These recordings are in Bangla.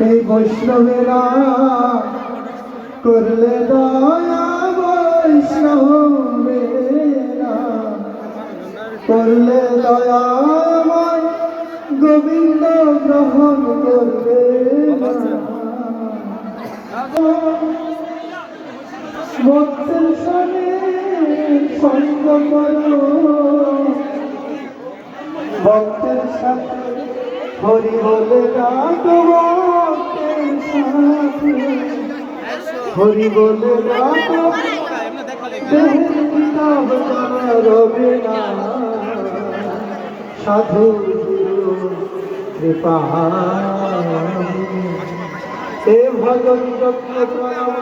এই বৈষ্ণবেরা করলে দয়া বৈষ্ণবেরা করলে দয়া গোবিন্দ গ্রহণ করবে ভক্তের সাথে হরি বলে ডাকো হরি বলে রবে না সাধু কৃপা যত্ন প্রাণ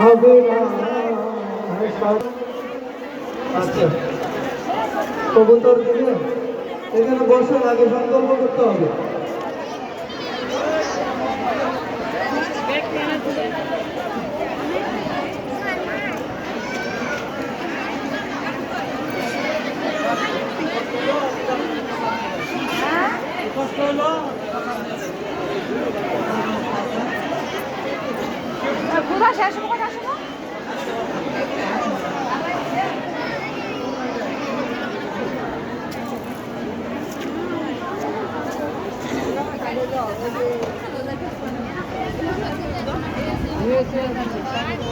হবে না কবুতর এখানে বসে, আগে সংকল্প করতে হবে। কোথায় শেষ হব কোথায় আসব এই যে তরুণে দু এই তরুণে এই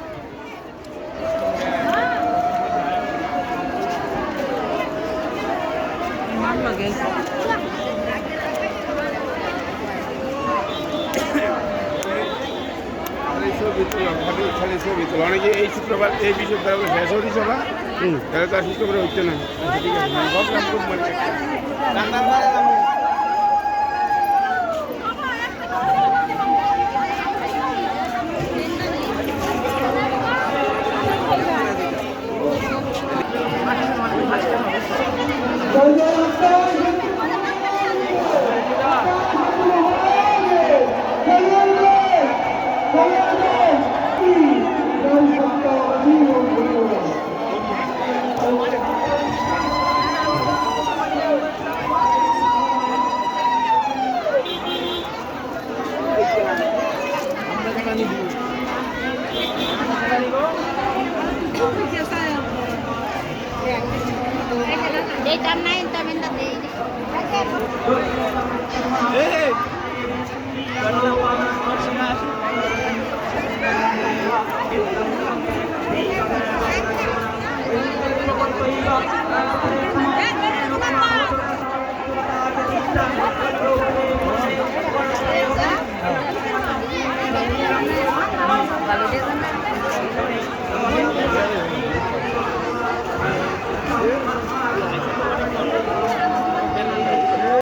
ছবি তোলা অনেকে এই শুক্রবার এই বিষয় শেষ হরি সভা তাহলে তো আর শুক্রবার হচ্ছে না